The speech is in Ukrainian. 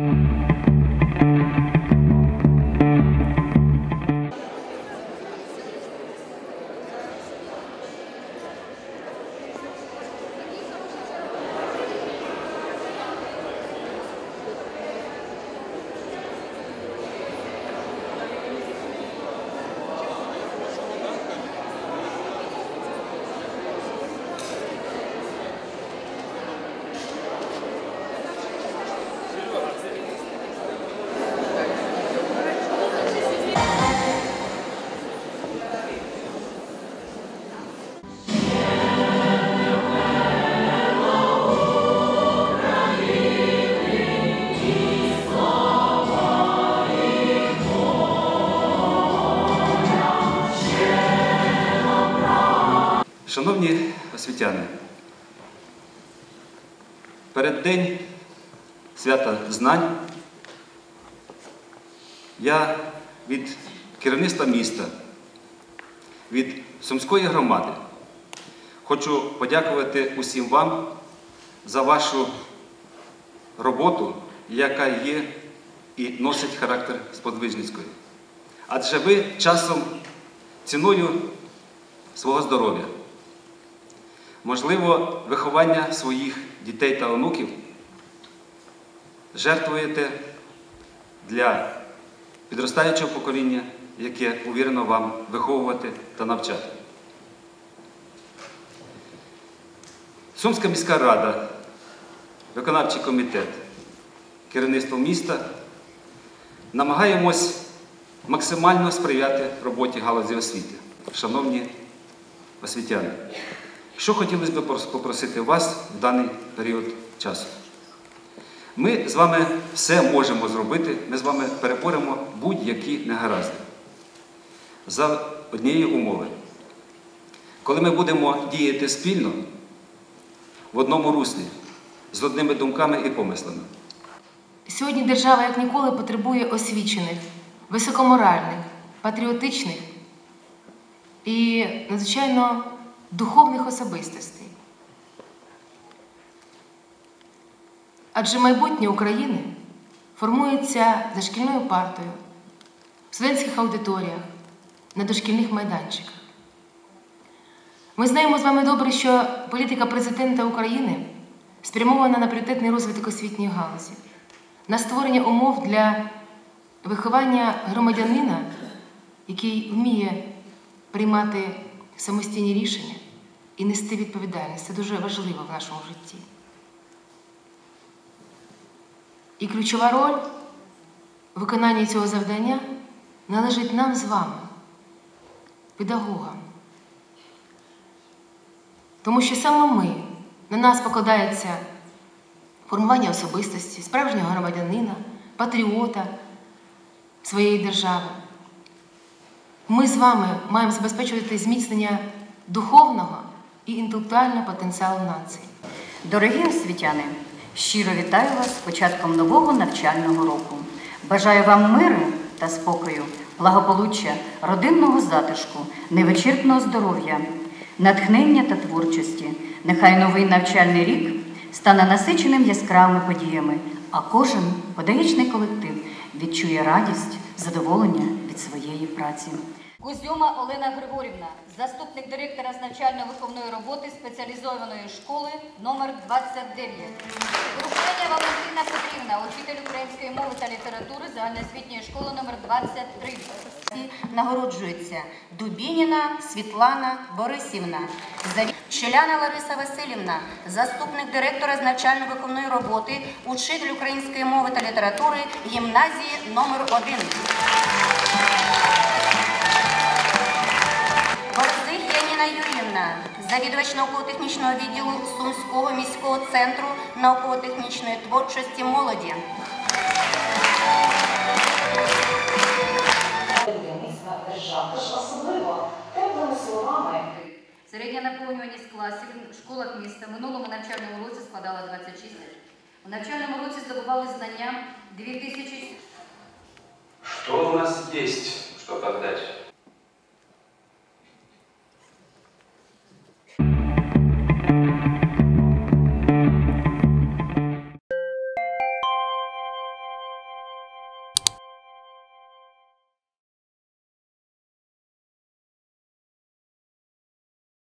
Mm-hmm. Шановні освітяни, переддень свята знань я від керівництва міста, від Сумської громади хочу подякувати усім вам за вашу роботу, яка є і носить характер сподвижницької. Адже ви часом ціною свого здоров'я, можливо, виховання своїх дітей та онуків жертвуєте для підростаючого покоління, яке увірено вам виховувати та навчати. Сумська міська рада, виконавчий комітет, керівництво міста намагаємось максимально сприяти роботі галузі освіти. Шановні освітяни, що хотілося б попросити вас в даний період часу? Ми з вами все можемо зробити, ми з вами переборемо будь-які негаразди. За однієї умови. Коли ми будемо діяти спільно, в одному руслі, з одними думками і помислами. Сьогодні держава як ніколи потребує освічених, високоморальних, патріотичних і надзвичайно духовних особистостей. Адже майбутнє України формується за шкільною партою, в студентських аудиторіях, на дошкільних майданчиках. Ми знаємо з вами добре, що політика президента України спрямована на пріоритетний розвиток освітньої галузі, на створення умов для виховання громадянина, який вміє приймати самостійні рішення і нести відповідальність. Це дуже важливо в нашому житті. І ключова роль у виконанні цього завдання належить нам з вами, педагогам. Тому що саме ми, на нас покладається формування особистості, справжнього громадянина, патріота своєї держави. Ми з вами маємо забезпечувати зміцнення духовного і інтелектуального потенціалу нації. Дорогі освітяни, щиро вітаю вас з початком нового навчального року. Бажаю вам миру та спокою, благополуччя, родинного затишку, невичерпного здоров'я, натхнення та творчості. Нехай новий навчальний рік стане насиченим яскравими подіями, а кожен педагогічний колектив відчує радість, задоволення від своєї праці. Кузьома Олена Григорівна, заступник директора з навчально-виховної роботи спеціалізованої школи номер 29. Крушеня Валентина Петрівна, учитель української мови та літератури загальноосвітньої школи номер 23. Нагороджується Дубініна Світлана Борисівна, Щеляна Лариса Васильівна, заступник директора з навчально-виховної роботи, учитель української мови та літератури гімназії номер 1 завідувач науково-технічного відділу Сумського міського центру науково-технічної творчості молоді. будівництва держави. Тож особливо теплими словами Середня наповнюваність класів в школах міста в минулому навчальному році складала 26. У навчальному році здобували знання 2000 Что у нас есть, что подать?